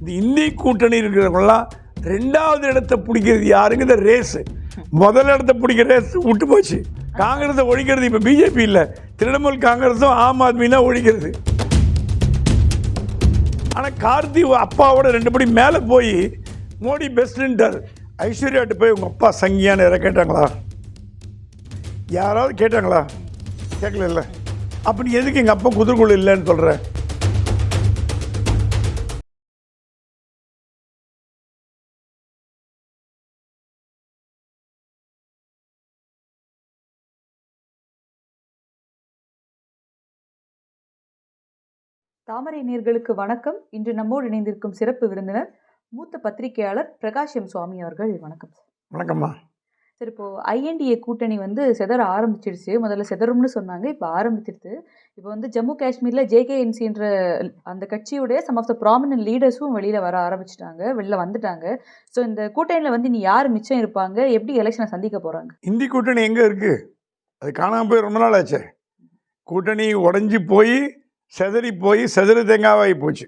இந்த இந்தி கூட்டணி இருக்கிறவங்களாம் ரெண்டாவது இடத்தை பிடிக்கிறது யாருங்க? இந்த ரேஸு. முதல் இடத்த பிடிக்கிற ரேஸ் விட்டு போச்சு. காங்கிரஸை ஒழிக்கிறது இப்போ பிஜேபி இல்லை. திரிணாமுல் காங்கிரஸும் ஆம் ஆத்மினா ஒழிக்கிறது. ஆனால் கார்த்தி அப்பாவோட ரெண்டு படி மேலே போய் மோடி பெஸ்ட்டுன்ட்டார் ஐஸ்வர்யாட்டு போய் உங்கள் அப்பா சங்கியான்னு யாராவது கேட்டாங்களா? யாராவது கேட்டாங்களா? கேட்கல இல்லை. அப்படி எதுக்கு எங்கள் அப்பா குதிர்குள்ள இல்லைன்னு சொல்கிறேன் தாமரை நேர்களுக்கு வணக்கம். இன்று நம்மோடு இணைந்திருக்கும் சிறப்பு விருந்தினர் மூத்த பத்திரிகையாளர் பிரகாஷ் எம் சுவாமி அவர்கள். வணக்கம் சார். வணக்கம்மா. சார் இப்போ ஐஎன்டிஏ கூட்டணி வந்து செதற ஆரம்பிச்சிடுச்சு. முதல்ல செதறும்னு சொன்னாங்க இப்போ ஆரம்பிச்சிருது இப்போ வந்து ஜம்மு காஷ்மீரில் ஜேகேஎன்சின்ற அந்த கட்சியுடைய சம் ஆஃப் த ப்ராமினன்ட் லீடர்ஸும் வெளியில் வர ஆரம்பிச்சிட்டாங்க வெளில வந்துட்டாங்க. ஸோ இந்த கூட்டணியில் வந்து நீ யார் மிச்சம் இருப்பாங்க? எப்படி எலெக்ஷனை சந்திக்க போகிறாங்க இந்தி கூட்டணி எங்கே இருக்குது அது காணாமல் போய் ரொம்ப நாள் ஆச்சே. கூட்டணி உடஞ்சி போய் செதறி போய் செதறி தேங்காவாகி போச்சு.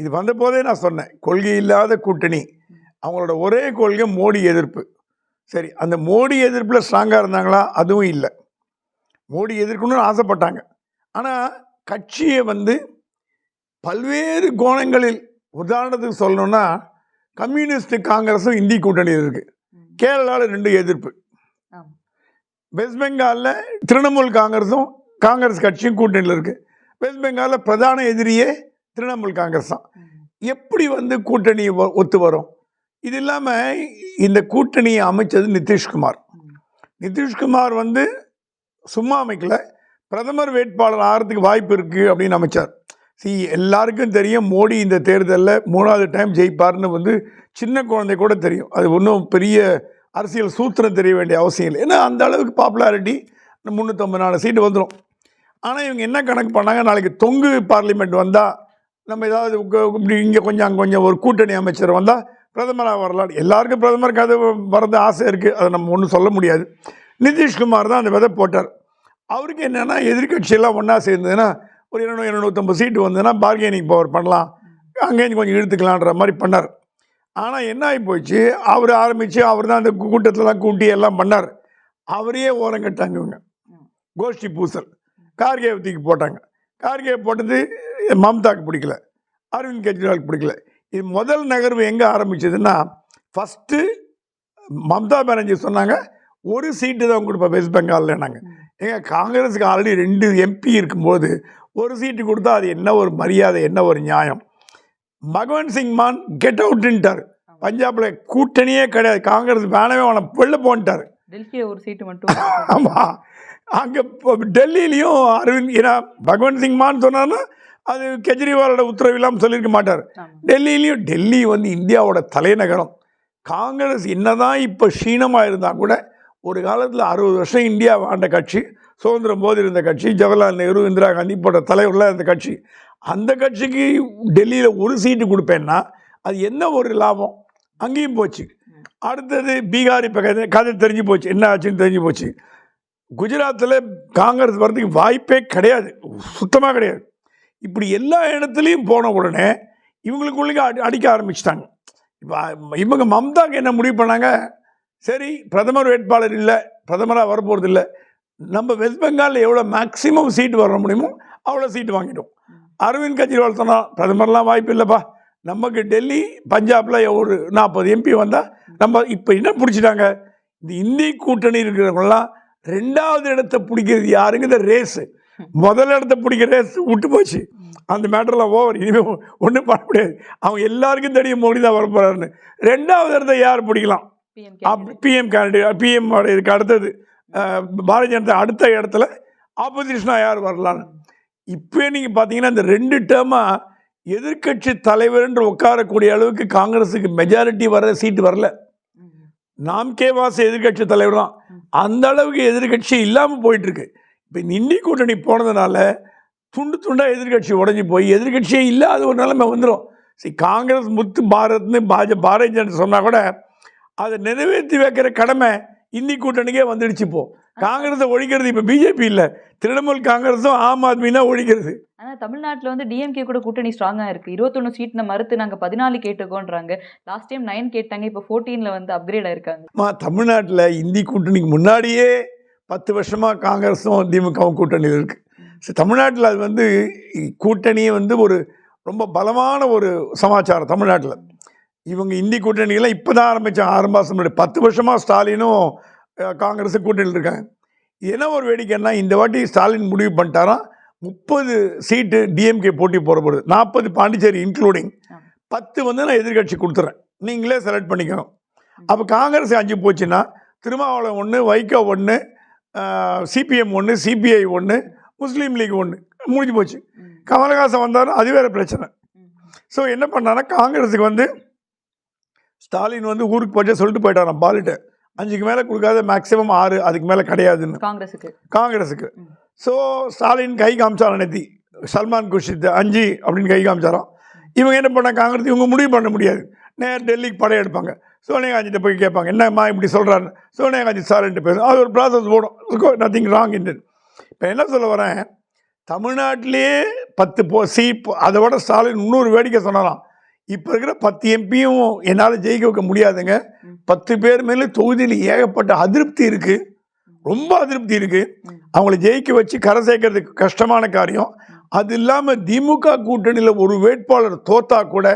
இது வந்த போதே நான் சொன்னேன் கொள்கை இல்லாத கூட்டணி. அவங்களோட ஒரே கொள்கை மோடி எதிர்ப்பு. சரி அந்த மோடி எதிர்ப்பில் ஸ்ட்ராங்காக இருந்தாங்களா? அதுவும் இல்லை. மோடி எதிர்க்கணும்னு ஆசைப்பட்டாங்க. ஆனால் கட்சியை வந்து பல்வேறு கோணங்களில் உதாரணத்துக்கு சொல்லணும்னா கம்யூனிஸ்ட் காங்கிரஸும் இந்தி கூட்டணி இருக்குது கேரளாவில் ரெண்டு எதிர்ப்பு. வெஸ்ட் பெங்காலில் திரிணாமுல் காங்கிரஸும் காங்கிரஸ் கட்சியும் கூட்டணியில் இருக்குது வெஸ்ட் பெங்காலில் பிரதான எதிரியே திரிணாமுல் காங்கிரஸ் தான் எப்படி வந்து கூட்டணி ஒ- ஒத்து வரும்? இது இல்லாமல் இந்த கூட்டணியை அமைச்சது நிதிஷ்குமார். நிதிஷ்குமார் வந்து சும்மா அமைக்கல. பிரதமர் வேட்பாளர் ஆகிறதுக்கு வாய்ப்பு இருக்குது அப்படின்னு அமைச்சார். சி எல்லாருக்கும் தெரியும் மோடி இந்த தேர்தலில் மூணாவது டைம் ஜெயிப்பார்னு வந்து சின்ன குழந்தை கூட தெரியும். அது ஒன்றும் பெரிய அரசியல் சூத்திரம் தெரிய வேண்டிய அவசியம் இல்லை. ஏன்னா அந்த அளவுக்கு பாப்புலாரிட்டி முந்நூற்றம்பது நாலு சீட்டு வந்துடும் ஆனால் இவங்க என்ன கணக்கு பண்ணாங்க? நாளைக்கு தொங்கு பார்லிமெண்ட் வந்தால் நம்ம ஏதாவது இப்படி இங்கே கொஞ்சம் அங்கே கொஞ்சம் ஒரு கூட்டணி அமைச்சர் வந்தால் பிரதமராக வரலாம் எல்லாருக்கும் பிரதமருக்கு அது வரது ஆசை இருக்குது அதை நம்ம ஒன்றும் சொல்ல முடியாது. நிதிஷ்குமார் தான் அந்த விதை போட்டார். அவருக்கு என்னென்னா எதிர்க்கட்சியெல்லாம் ஒன்றா சேர்ந்ததுன்னா ஒரு இரநூறு இரநூத்தம்பது சீட்டு வந்ததுன்னா பார்கெனிங் பவர் பண்ணலாம். அங்கேயும் கொஞ்சம் இழுத்துக்கலான்ற மாதிரி பண்ணார். ஆனால் என்ன ஆகி போச்சு? அவர் ஆரம்பித்து அவர் தான் அந்த கூட்டத்திலலாம் கூட்டி எல்லாம் பண்ணார். அவரையே ஓரங்கட்டாங்க இவங்க. கோஷ்டி பூசல். கார்கே தூக்கி போட்டாங்க. கார்கே போட்டது மம்தாக்கு பிடிக்கல. அரவிந்த் கெஜ்ரிவாலுக்கு பிடிக்கல. இது முதல் நகர்வு எங்கே ஆரம்பிச்சதுன்னா ஃபஸ்ட்டு மம்தா பானர்ஜி சொன்னாங்க ஒரு சீட்டு தான் கொடுப்பேன் வெஸ்ட் பெங்காலில் நாங்கள் ஏங்க காங்கிரஸுக்கு ஆல்ரெடி ரெண்டு எம்பி இருக்கும்போது ஒரு சீட்டு கொடுத்தா அது என்ன ஒரு மரியாதை என்ன ஒரு நியாயம்? பகவந்த் சிங் மான் கெட் அவுட்டுன்ட்டார் பஞ்சாபில் கூட்டணியே கிடையாது. காங்கிரஸ் வேணவே வேணாம் வெளில போன்ட்டார். டெல்லியில் ஒரு சீட்டு மட்டும் ஆமாம் அங்கே டெல்லியிலையும் அரவிந்த் ஏன்னா பகவந்த் சிங் மான் சொன்னார்னா அது கெஜ்ரிவாலோட உத்தரவு இல்லாமல் சொல்லியிருக்க மாட்டார். டெல்லியிலையும் டெல்லி வந்து இந்தியாவோட தலைநகரம். காங்கிரஸ் என்னதான் இப்போ க்ஷீணமாக இருந்தால் கூட ஒரு காலத்தில் அறுபது வருஷம் இந்தியா ஆண்ட கட்சி சுதந்திரம் போது இருந்த கட்சி ஜவஹர்லால் நேரு இந்திரா காந்தி போன்ற தலைவர்களாக இருந்த கட்சி. அந்த கட்சிக்கு டெல்லியில் ஒரு சீட்டு கொடுப்பேன்னா அது என்ன ஒரு லாபம்? அங்கேயும் போச்சு. அடுத்தது பீகார் இப்போ கதை கதை தெரிஞ்சு போச்சு. என்ன ஆச்சுன்னு தெரிஞ்சு போச்சு. குஜராத்தில் காங்கிரஸ் வர்றதுக்கு வாய்ப்பே கிடையாது. சுத்தமாக கிடையாது. இப்படி எல்லா இடத்துலையும் போன உடனே இவங்களுக்குள்ளே அடி அடிக்க ஆரம்பிச்சிட்டாங்க. இப்போ இவங்க மம்தாக்கு என்ன முடிவு பண்ணாங்க? சரி பிரதமர் வேட்பாளர் இல்லை பிரதமராக வரப்போகிறது இல்லை. நம்ம வெஸ்ட் பெங்காலில் எவ்வளோ மேக்ஸிமம் சீட்டு வர முடியுமோ அவ்வளோ சீட்டு வாங்கிட்டோம். அரவிந்த் கெஜ்ரிவால் சொன்னால் பிரதமர்லாம் வாய்ப்பு இல்லைப்பா. நமக்கு டெல்லி பஞ்சாபில் ஒரு நாற்பது எம்பி வந்தால் நம்ம இப்போ என்ன பிடிச்சிட்டாங்க? இந்த இந்தி கூட்டணி இருக்கிறவங்களாம் ரெண்டாவது இடத்தை பிடிக்கிறது யாருங்க இந்த ரேஸு. முதல் இடத்த பிடிக்கிற ரேஸ் விட்டு போச்சு. அந்த மேட்டர்லாம் ஓவர். இனிமேல் ஒன்றும் பண்ண முடியாது. அவங்க எல்லாருக்கும் தெரியும் மோடி தான் வர போகிறாருன்னு ரெண்டாவது இடத்த யார் பிடிக்கலாம்? பிஎம் பிஎம் கேண்டிடேட் பிஎம் இதுக்கு அடுத்தது பாரதிய ஜனதா அடுத்த இடத்துல ஆப்போசிஷனாக யார் வரலான்னு இப்போ நீங்கள் பார்த்தீங்கன்னா இந்த ரெண்டு டேர்மாக எதிர்க்கட்சி தலைவர்ன்ற உட்காரக்கூடிய அளவுக்கு காங்கிரஸுக்கு மெஜாரிட்டி வர சீட்டு வரல. நாம் கேவாஸ் எதிர்க்கட்சி தலைவர் தான். அந்த அளவுக்கு எதிர்க்கட்சி இல்லாமல் போயிட்டுருக்கு. இப்போ இந்த கூட்டணி போனதுனால துண்டு துண்டாக எதிர்க்கட்சி உடஞ்சி போய் எதிர்க்கட்சியே இல்லாத ஒரு நிலைமை வந்துடும் சரி காங்கிரஸ் முத்து பாரத்னு பாஜ பாரதிய ஜனதா சொன்னால் கூட அதை நிறைவேற்றி வைக்கிற கடமை இந்தி கூட்டணிக்கே வந்துடுச்சு இப்போ. காங்கிரஸை ஒழிக்கிறது இப்போ பிஜேபி இல்லை. திரிணாமுல் காங்கிரஸும் ஆம் ஆத்மி தான் ஒழிக்கிறது. ஆனா தமிழ்நாட்டுல வந்து டிஎம்கே கூட கூட்டணி ஸ்ட்ராங்கா இருக்கு. இருபத்தொன்னு சீட் மறுத்து நாங்க பதினாலு கேட்டுக்கோன்றாங்க. லாஸ்ட் டைம் நைன் கேட்டாங்க இப்போ ஃபோர்டீன்ல வந்து அப்கிரேட் ஆயிருக்காங்க. தமிழ்நாட்டில் இந்தி கூட்டணிக்கு முன்னாடியே பத்து வருஷமாக காங்கிரஸும் திமுகவும் கூட்டணியில் இருக்குது தமிழ்நாட்டில் அது வந்து கூட்டணியே வந்து ஒரு ரொம்ப பலமான ஒரு சமாச்சாரம் தமிழ்நாட்டில். இவங்க இந்தி கூட்டணியெல்லாம் இப்போ தான் ஆரம்பித்தாங்க ஆறு மாதம் முன்னாடி பத்து வருஷமாக ஸ்டாலினும் அஹ், காங்கிரஸும் கூட்டணியில் இருக்காங்க. என்ன ஒரு வேடிக்கைன்னா இந்த வாட்டி ஸ்டாலின் முடிவு பண்ணிட்டாராம். முப்பது சீட்டு டிஎம்கே போட்டி போடப்படுது. நாற்பது பாண்டிச்சேரி இன்க்ளூடிங். பத்து வந்து நான் எதிர்கட்சி கொடுத்துறேன். நீங்களே செலக்ட் பண்ணிக்கணும். அப்போ காங்கிரஸ் அஞ்சு போச்சுன்னா திருமாவளவன் ஒன்று வைகோ ஒன்று சிபிஎம் ஒன்று சிபிஐ ஒன்று முஸ்லீம் லீக் ஒன்று முடிஞ்சு போச்சு. கமலஹாசன் வந்தாலும் அது வேறு பிரச்சனை. ஸோ என்ன பண்ணான்னா காங்கிரஸுக்கு வந்து ஸ்டாலின் வந்து ஊருக்கு போச்சு சொல்லிட்டு போயிட்டாராம் பாலிட்ட. அஞ்சுக்கு மேலே கொடுக்காத மேக்ஸிமம் ஆறு அதுக்கு மேலே கிடையாதுன்னு. காங்கிரஸுக்கு. காங்கிரஸுக்கு. ஸோ ஸ்டாலின் கை காமிச்சாராம் நேத்தி சல்மான் குர்ஷித் அஞ்சு அப்படின்னு கை காமிச்சாராம். இவங்க என்ன பண்ண காங்கிரஸ் இவங்க முடிவு பண்ண முடியாது. நேர் டெல்லிக்கு படையெடுப்பாங்க சோனியாகாந்திட்ட போய் கேட்பாங்க என்னம்மா இப்படி சொல்கிறாரு சோனியாகாந்தி சார்ன்ட்டு பேசும் அது ஒரு ப்ராசஸ் ஓடும் நத்திங் ராங் இன் இப்போ என்ன சொல்ல வரேன்? தமிழ்நாட்டிலே பத்து போ சீட் அதை விட ஸ்டாலின் இன்னொரு வேடிக்கை சொன்னாராம். இப்போ இருக்கிற பத்து எம்பியும் என்னால் ஜெயிக்க வைக்க முடியாதுங்க. பத்து பேர் மேலே தொகுதியில் ஏகப்பட்ட அதிருப்தி இருக்குது ரொம்ப அதிருப்தி இருக்குது. அவங்கள ஜெயிக்க வச்சு கரை சேர்க்கறதுக்கு கஷ்டமான காரியம். அது இல்லாமல் திமுக கூட்டணியில் ஒரு வேட்பாளர் தோத்தா கூட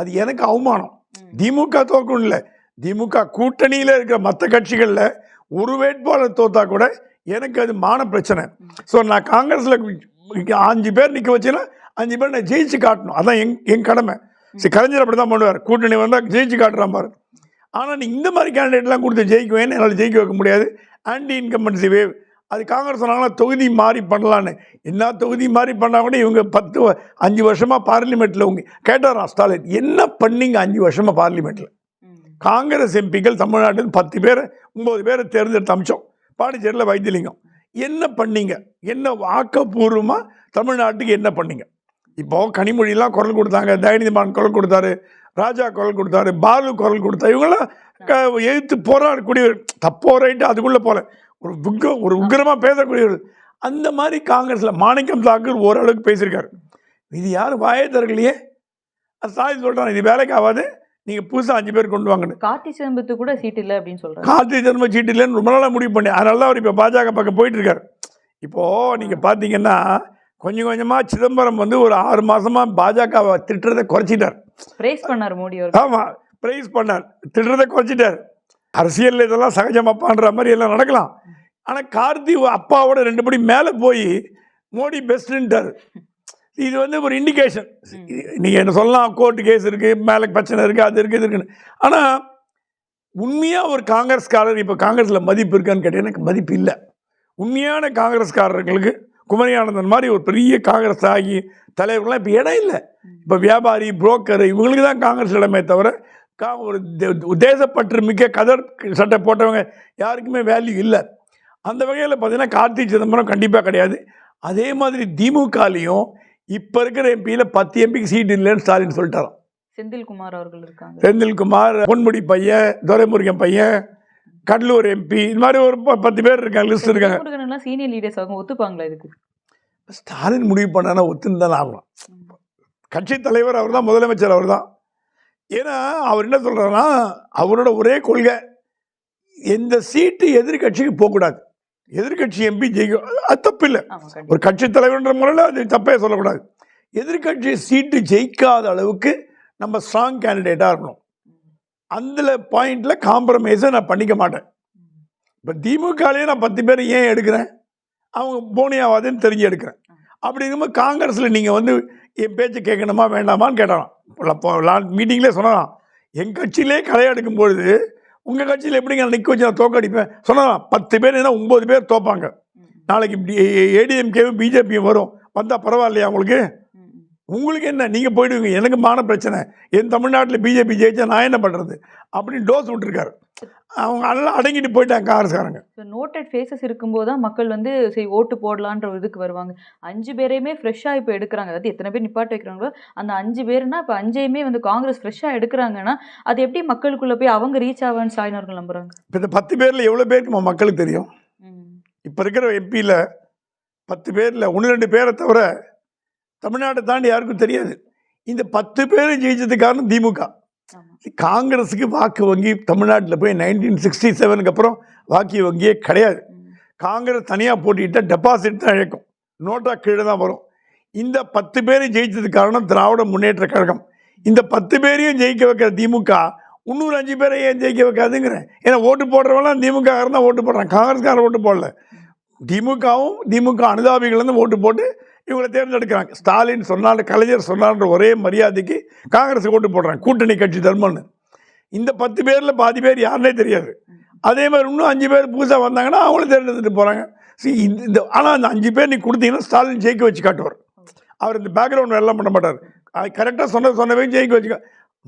அது எனக்கு அவமானம். திமுக தோக்கணும் இல்லை. திமுக கூட்டணியில் இருக்கிற மற்ற கட்சிகளில் ஒரு வேட்பாளர் தோத்தா கூட எனக்கு அது மான பிரச்சனை. ஸோ நான் காங்கிரஸில் அஞ்சு பேர் நிற்க வச்சேன்னா அஞ்சு பேர் நான் ஜெயிச்சு காட்டணும். அதான் எங் என் கடமை. சரி கலைஞர் அப்படி தான் பண்ணுவார். கூட்டணி வந்தால் ஜெயிச்சு காட்டுறான் பாரு. ஆனால் நீ இந்த மாதிரி கேண்டிடேட்லாம் கொடுத்து ஜெயிக்குவேன்னு என்னால் ஜெயிக்க வைக்க முடியாது. ஆன்டி இன்கம்பன்சி வேவ் அது காங்கிரஸ் சொன்னாங்கன்னா தொகுதி மாறி பண்ணலான்னு. என்ன தொகுதி மாறி பண்ணால் கூட இவங்க பத்து அஞ்சு வருஷமாக பார்லிமெண்ட்டில் உங்க கேட்டாராம் ஸ்டாலின்? என்ன பண்ணீங்க அஞ்சு வருஷமாக பார்லிமெண்ட்டில் காங்கிரஸ் எம்பிக்கள் தமிழ்நாட்டில் பத்து பேரை ஒம்பது பேரை தேர்ந்தெடுத்து அமிச்சோம். பாண்டிச்சேரியில் வைத்தியலிங்கம் என்ன பண்ணீங்க? என்ன ஆக்கப்பூர்வமாக தமிழ்நாட்டுக்கு என்ன பண்ணீங்க? இப்போ கனிமொழிலாம் குரல் கொடுத்தாங்க தயநிதிமான் குரல் கொடுத்தாரு ராஜா குரல் கொடுத்தாரு பாலு குரல் கொடுத்தாரு இவங்கெல்லாம் க- எதிர்த்து போராடக்கூடியவர். தப்போ ரைட்டு அதுக்குள்ளே போல. ஒரு உக்ர ஒரு உக்கிரமாக பேசக்கூடியவர்கள். அந்த மாதிரி காங்கிரஸில் மாணிக்கம் தாக்கூர் ஓரளவுக்கு பேசியிருக்காரு. இது யாரும் வாயே தரலையே அது ஸ்டாலின் சொல்கிறான் இது வேலைக்கு ஆகாது. நீங்கள் புதுசாக அஞ்சு பேர் கொண்டு வாங்கன்னு. கார்த்தி சிதம்பரத்துக்கு கூட சீட் இல்லை அப்படின்னு சொல்றாங்க கார்த்திகை ஜென்ம சீட்டு இல்லைன்னு ரொம்ப நாளாக முடிவு பண்ணி அதனால தான் அவர் இப்போ பாஜக பக்கம் போயிட்டு இருக்காரு. இப்போது நீங்கள் பார்த்தீங்கன்னா கொஞ்சம் கொஞ்சமாக சிதம்பரம் வந்து ஒரு ஆறு மாதமாக பாஜகவை திட்டுறதை குறைச்சிட்டார். பிரேஸ் பண்ணார் மோடி ஆமாம் ப்ரைஸ் பண்ணார். திட்டுறதை குறைச்சிட்டார். அரசியல் இதெல்லாம் சகஜமாப்பான்ற மாதிரி எல்லாம் நடக்கலாம். ஆனால் கார்த்தி அப்பாவோட ரெண்டு படி மேலே போய் மோடி பெஸ்ட்டுன்ட்டார் இது வந்து ஒரு இண்டிகேஷன் நீங்கள் என்ன சொல்லலாம் கோர்ட்டு கேஸ் இருக்குது மேலே பிரச்சனை இருக்குது அது இருக்குது இது இருக்குன்னு. ஆனால் உண்மையாக ஒரு காங்கிரஸ்காரர் இப்போ காங்கிரஸில் மதிப்பு இருக்கான்னு கேட்டீங்கன்னா எனக்கு மதிப்பு இல்லை. உண்மையான காங்கிரஸ்காரர்களுக்கு குமரி ஆனந்தன் மாதிரி ஒரு பெரிய காங்கிரஸ் ஆகி தலைவர்கள்லாம் இப்போ இடம் இல்லை. இப்போ வியாபாரி புரோக்கர் இவங்களுக்கு தான் காங்கிரஸ் இடமே தவிர கா ஒரு தேசப்பற்று மிக்க கதர் சட்டை போட்டவங்க யாருக்குமே வேல்யூ இல்லை. அந்த வகையில் பார்த்தீங்கன்னா கார்த்தி சிதம்பரம் கண்டிப்பாக கிடையாது. அதே மாதிரி திமுகலையும் இப்போ இருக்கிற எம்பியில் பத்து எம்பிக்கு சீட் இல்லைன்னு ஸ்டாலின் சொல்லிட்டாராம். செந்தில்குமார் அவர்கள் இருக்காங்க. செந்தில்குமார் பொன்முடி பையன் துரைமுருகன் பையன் கடலூர் எம்பி இந்த மாதிரி ஒரு பத்து பேர் இருக்காங்க லிஸ்ட் இருக்காங்க. சீனியர் லீடர்ஸ் அவங்க ஒத்துப்பாங்களா இதுக்கு? ஸ்டாலின் முடிவு பண்ணானா ஒத்துன்னு தான் ஆகணும். கட்சி தலைவர் அவர் தான் முதலமைச்சர் அவர் தான் ஏன்னா அவர் என்ன சொல்கிறாருன்னா அவரோட ஒரே கொள்கை எந்த சீட்டு எதிர்கட்சிக்கு போகக்கூடாது. எதிர்கட்சி எம்பி ஜெயிக்கும் அது தப்பு இல்லை ஆமா கண்டிப்பா. ஒரு கட்சி தலைவர்ன்ற முறையில் அது தப்பே சொல்லக்கூடாது. எதிர்கட்சி சீட்டு ஜெயிக்காத அளவுக்கு நம்ம ஸ்ட்ராங் கேண்டிடேட்டாக இருக்கணும். அந்த பாயிண்டில் காம்ப்ரமைஸை நான் பண்ணிக்க மாட்டேன். இப்போ திமுகலேயே நான் பத்து பேர் ஏன் எடுக்கிறேன்? அவங்க போனியாவாதுன்னு தெரிஞ்சு எடுக்கிறேன். அப்படி இருக்கும்போது காங்கிரஸில் நீங்கள் வந்து என் பேச்சு கேட்கணுமா வேண்டாமான்னு கேட்டாராம் மீட்டிங்லேயே சொன்னாராம் என் கட்சியிலே களை எடுக்கும் பொழுது உங்கள் கட்சியில் எப்படிங்க நிற்க வச்சு நான் தோக்கடிப்பேன் சொன்னாராம் பத்து பேர் என்ன ஒம்பது பேர் தோப்பாங்க. நாளைக்கு ஏடிஎம்கேவும் பிஜேபியும் வரும். வந்தால் பரவாயில்லையா உங்களுக்கு? உங்களுக்கு என்ன? நீங்கள் போயிடுவீங்க. எனக்கு மான பிரச்சனை. என் தமிழ்நாட்டில் பிஜேபி ஜெயிச்சா நான் என்ன பண்ணுறது அப்படின்னு டோஸ் விட்டுருக்காரு. அவங்க எல்லாம் அடங்கிட்டு போயிட்டாங்க காங்கிரஸ்காரங்க. நோட்டட் ஃபேஸஸ் இருக்கும்போது தான் மக்கள் வந்து சரி ஓட்டு போடலான்ற ஒரு இதுக்கு வருவாங்க. அஞ்சு பேரையுமே ஃப்ரெஷ்ஷாக இப்போ எடுக்கிறாங்க. அதாவது எத்தனை பேர் நிப்பாட்ட வைக்கிறாங்களோ அந்த அஞ்சு பேர்னா இப்போ அஞ்சையுமே வந்து காங்கிரஸ் ஃப்ரெஷ்ஷாக எடுக்கிறாங்கன்னா அது எப்படி மக்களுக்குள்ள போய் அவங்க ரீச் ஆவான்னு ஸ்டாலின் அவர்கள் நம்புறாங்க? இப்போ இந்த பத்து பேரில் எவ்வளோ பேருக்கு மக்களுக்கு தெரியும். இப்போ இருக்கிற எம்பியில் பத்து பேரில் ஒன்று ரெண்டு பேரை தவிர தமிழ்நாட்டை தாண்டி யாருக்கும் தெரியாது. இந்த பத்து பேர் ஜெயிச்சதுக்கு காரணம் திமுக. காங்கிரஸுக்கு வாக்கு வங்கி தமிழ்நாட்டில் போய் நைன்டீன் சிக்ஸ்டி செவனுக்கு அப்புறம் வாக்கு வங்கியே கிடையாது. காங்கிரஸ் தனியாக போட்டிட்டா டெபாசிட் தான் இழக்கும். நோட்டா கீழே தான் வரும். இந்த பத்து பேரை ஜெயிச்சதுக்கு காரணம் திராவிட முன்னேற்ற கழகம். இந்த பத்து பேரையும் ஜெயிக்க வைக்கிற திமுக இன்னொரு அஞ்சு பேரை ஏன் ஜெயிக்க வைக்காதுங்கிறேன். ஏன்னா ஓட்டு போடுறவங்களாம் திமுக தான் ஓட்டு போடுறான். காங்கிரஸ்காரன் ஓட்டு போடல. திமுகவும் திமுக அனுதாபிகளும் ஓட்டு போட்டு இவங்களை தேர்ந்தெடுக்கிறாங்க. ஸ்டாலின் சொன்னார் கலைஞர் சொன்னான்ற ஒரே மரியாதைக்கு காங்கிரஸுக்கு ஓட்டு போடுறாங்க. கூட்டணி கட்சி தர்மம்னு. இந்த பத்து பேரில் பாதி பேர் யாருன்னே தெரியாது. அதே மாதிரி இன்னும் அஞ்சு பேர் புதுசாக வந்தாங்கன்னா அவங்களும் தேர்ந்தெடுத்துட்டு போகிறாங்க சி இந்த இந்த ஆனால் அந்த அஞ்சு பேர் நீ கொடுத்தீங்கன்னா ஸ்டாலின் ஜெயிக்க வச்சு காட்டுவார். அவர் இந்த பேக்ரவுண்ட் எல்லாம் பண்ண மாட்டார். கரெக்டாக சொன்ன சொன்னவே ஜெயிக்க வச்சுக்க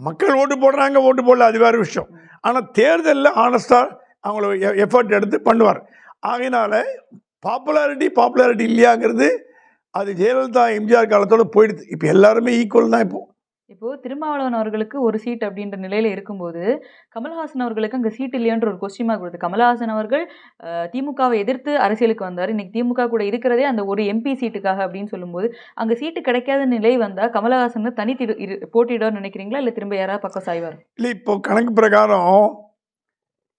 மக்கள் ஓட்டு போடுறாங்க ஓட்டு போடல அது வேறு விஷயம். ஆனால் தேர்தலில் ஆனஸ்டாக அவங்கள எஃபர்ட் எடுத்து பண்ணுவார். ஆகையினால பாப்புலாரிட்டி பாப்புலாரிட்டி இல்லையாங்கிறது அது ஜெயலலிதா எம்ஜிஆர் காலத்தோட போயிடுது. இப்போ எல்லாருமே ஈக்குவல் தான் இப்போ. இப்போ திருமாவளவன் அவர்களுக்கு ஒரு சீட் அப்படின்ற நிலையில இருக்கும்போது கமல்ஹாசன் அவர்களுக்கு அங்கே சீட் இல்லையன்ற ஒரு கொஸ்டின் மார்க் கொடுத்து கமல்ஹாசன் அவர்கள் திமுகவை எதிர்த்து அரசியலுக்கு வந்தார். இன்னைக்கு திமுக கூட இருக்கிறதே அந்த ஒரு எம்பி சீட்டுக்காக அப்படின்னு சொல்லும்போது அங்கே சீட்டு கிடைக்காத நிலை வந்தால் கமலஹாசன் தனி திரு இரு போட்டியிடுவார்னு நினைக்கிறீங்களா? இல்லை திரும்ப யாராவது பக்கம் சாய்வார்? இல்லை இப்போ கணக்கு பிரகாரம்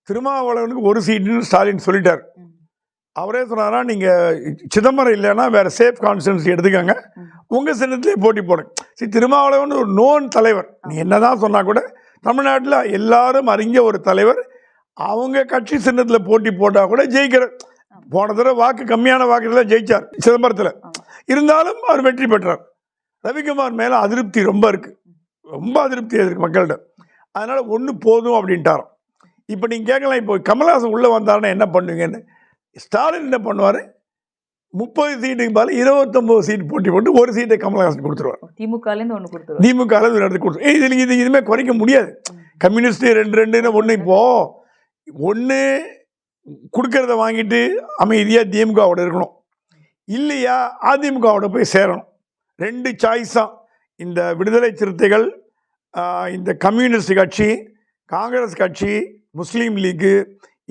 திருமாவளவனுக்கு ஒரு சீட்டுன்னு ஸ்டாலின் சொல்லிட்டார். அவரே சொன்னாரா நீங்கள் சிதம்பரம் இல்லைன்னா வேறு சேஃப் கான்ஸ்டன்சி எடுத்துக்கோங்க. உங்கள் சின்னத்திலே போட்டி போடுங்க. சரி திருமாவளவன் ஒரு நோன் தலைவர். நீ என்னதான் சொன்னால் கூட தமிழ்நாட்டில் எல்லாரும் அறிஞ்ச ஒரு தலைவர். அவங்க கட்சி சின்னத்தில் போட்டி போட்டால் கூட ஜெயிக்கிற. போன தடவை வாக்கு கம்மியான வாக்குல ஜெயிச்சார் சிதம்பரத்தில். இருந்தாலும் அவர் வெற்றி பெற்றார். ரவிக்குமார் மேலே அதிருப்தி ரொம்ப இருக்குது ரொம்ப அதிருப்தி இருக்கு மக்கள்கிட்ட. அதனால் ஒன்று போதும் அப்படின்ட்டாராம். இப்போ நீங்கள் கேட்கலாம் இப்போ கமல்ஹாசன் உள்ளே வந்தாருன்னா என்ன பண்ணுவீங்கன்னு? ஸ்டாலின் என்ன பண்ணுவார்? முப்பது சீட்டுக்கு பதில் இருபத்தொம்போது சீட் போட்டி போட்டு ஒரு சீட்டை கமல்ஹாசன் கொடுத்துருவார். திமுகலேருந்து ஒன்று கொடுத்துருவார். திமுக அளவு ஒரு இடத்துக்கு கொடுத்து இதில் இது இதுவுமே குறைக்க முடியாது. கம்யூனிஸ்ட் ரெண்டு ரெண்டுன்னு ஒன்று இப்போ? ஒன்று கொடுக்கறத வாங்கிட்டு அமைதியாக திமுகவோட இருக்கணும். இல்லையா அதிமுகவோட போய் சேரணும். ரெண்டு சாய்ஸ் தான் இந்த விடுதலை சிறுத்தைகள் இந்த கம்யூனிஸ்ட் கட்சி காங்கிரஸ் கட்சி முஸ்லீம் லீக்கு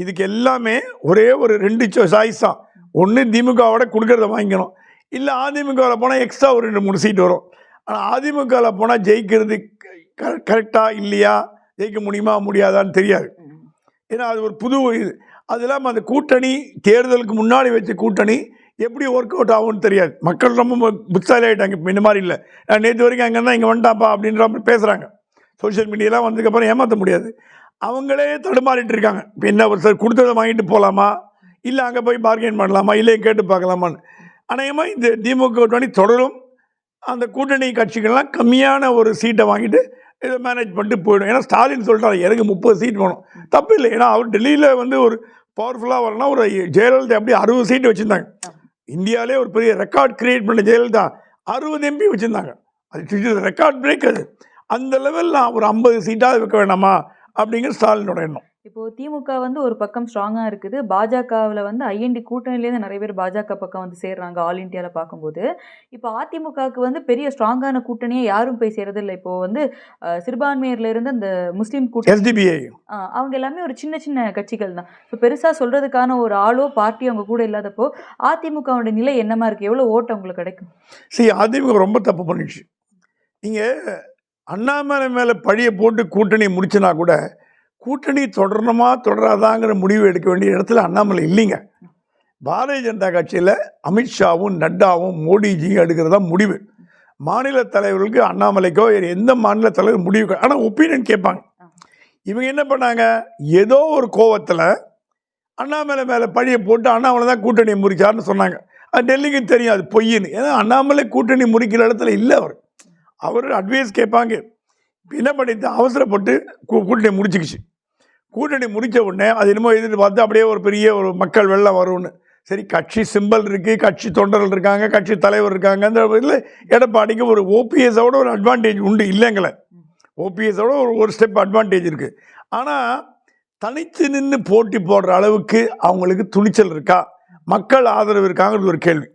இதுக்கு எல்லாமே ஒரே ஒரு ரெண்டு சாய்ஸ் தான் ஒன்று திமுகவோட கொடுக்கறத வாங்கிக்கணும். இல்லை அதிமுகவில் போனால் எக்ஸ்ட்ரா ஒரு ரெண்டு மூணு சீட் வரும். ஆனால் அதிமுகவில் போனால் ஜெயிக்கிறது கரெக்டாக இல்லையா? ஜெயிக்க முடியுமா முடியாதான்னு தெரியாது. ஏன்னா அது ஒரு புது இது. அது இல்லாமல் அந்த கூட்டணி தேர்தலுக்கு முன்னாடி வச்ச கூட்டணி எப்படி ஒர்க் அவுட் ஆகும்னு தெரியாது. மக்கள் ரொம்ப புத்தாலி ஆகிட்டாங்க இப்போ இந்த மாதிரி இல்லை. நான் நேற்று வரைக்கும் அங்கே தான் இங்கே வந்துட்டாப்பா அப்படின்ற மாதிரி பேசுகிறாங்க சோஷியல் மீடியாலாம் வந்ததுக்கப்புறம் ஏமாற்ற முடியாது. அவங்களே தடுமாறிட்டு இருக்காங்க இப்போ என்ன ஒரு சார் கொடுத்ததை வாங்கிட்டு போகலாமா இல்லை அங்கே போய் பார்கெயின் பண்ணலாமா? இல்லை கேட்டு பார்க்கலாமான்னு. அநேகமாக இந்த திமுக கூட்டணி தொடரும். அந்த கூட்டணி கட்சிகள்லாம் கம்மியான ஒரு சீட்டை வாங்கிட்டு இதை மேனேஜ் பண்ணிட்டு போயிடும். ஏன்னா ஸ்டாலின் சொல்லிட்டாரு எனக்கு முப்பது சீட் வேணும். தப்பு இல்லை. ஏன்னா அவர் டெல்லியில் வந்து ஒரு பவர்ஃபுல்லாக வரலாம் ஒரு ஜெயலலிதா எப்படி அறுபது சீட்டு வச்சுருந்தாங்க. இந்தியாவிலே ஒரு பெரிய ரெக்கார்ட் கிரியேட் பண்ண ஜெயலலிதா அறுபது எம்பி வச்சுருந்தாங்க. அது ரெக்கார்ட் பிரேக் அது அந்த லெவலில் ஒரு ஐம்பது சீட்டாவது வைக்க வேணாமா அப்படிங்கிற ஸ்டாலினோட எண்ணம். இப்போ திமுக வந்து ஒரு பக்கம் ஸ்ட்ராங்காக இருக்குது. பாஜகவில் வந்து ஐஎன்டி கூட்டணியிலேருந்து நிறைய பேர் பாஜக பக்கம் வந்து சேர்றாங்க ஆல் இந்தியாவில் பார்க்கும்போது. இப்போ அதிமுகவுக்கு வந்து பெரிய ஸ்ட்ராங்கான கூட்டணியே யாரும் போய் சேர்றதில்லை இப்போ வந்து இருந்து அந்த முஸ்லீம் கூட்டணி அவங்க எல்லாமே ஒரு சின்ன சின்ன கட்சிகள் தான். இப்போ பெருசாக சொல்கிறதுக்கான ஒரு ஆளோ பார்ட்டி அவங்க கூட இல்லாதப்போ அதிமுகவோட நிலை என்னமா இருக்குது எவ்வளோ ஓட்டு அவங்களுக்கு கிடைக்கும்? சரி அதிமுக ரொம்ப தப்பு பண்ணிடுச்சு. நீங்கள் அண்ணாமலை மேலே பழியை போட்டு கூட்டணி முடிச்சுனா கூட கூட்டணி தொடரணுமா தொடராதாங்கிற முடிவு எடுக்க வேண்டிய இடத்துல அண்ணாமலை இல்லைங்க. பாரதிய ஜனதா கட்சியில் அமித்ஷாவும் நட்டாவும் மோடிஜியும் எடுக்கிறது தான் முடிவு. மாநில தலைவர்களுக்கு அண்ணாமலைக்கோ எந்த மாநில தலைவர் முடிவு ஆனால் ஒப்பீனியன் கேட்பாங்க. இவங்க என்ன பண்ணாங்க? ஏதோ ஒரு கோவத்தில் அண்ணாமலை மேலே பழியை போட்டு அண்ணாமலை தான் கூட்டணி முறிச்சார்னு சொன்னாங்க. அது டெல்லிக்கு தெரியும் அது பொய்ன்னு ஏன்னா அண்ணாமலை கூட்டணி முறிக்கிற இடத்துல இல்லை அவர். அவர் அட்வைஸ் கேட்பாங்க. என்ன பண்ணிட்டு அவசரப்பட்டு கூ- கூட்டணி முடிச்சுக்கிச்சு. கூட்டணி முடிச்ச உடனே அது என்னமோ எதிர்த்து பார்த்து அப்படியே ஒரு பெரிய ஒரு மக்கள் வெள்ளம் வரும்னு. சரி கட்சி சிம்பல் இருக்குது கட்சி தொண்டர்கள் இருக்காங்க கட்சி தலைவர் இருக்காங்க அந்த இதில் எடப்பாடிக்கு ஒரு ஓபிஎஸோட ஒரு அட்வான்டேஜ் உண்டு இல்லைங்களே. ஓபிஎஸோட ஒரு ஒரு ஸ்டெப் அட்வான்டேஜ் இருக்குது ஆனால் தனித்து நின்று போட்டி போடுற அளவுக்கு அவங்களுக்கு துணிச்சல் இருக்கா? மக்கள் ஆதரவு இருக்காங்கிறது ஒரு கேள்வி.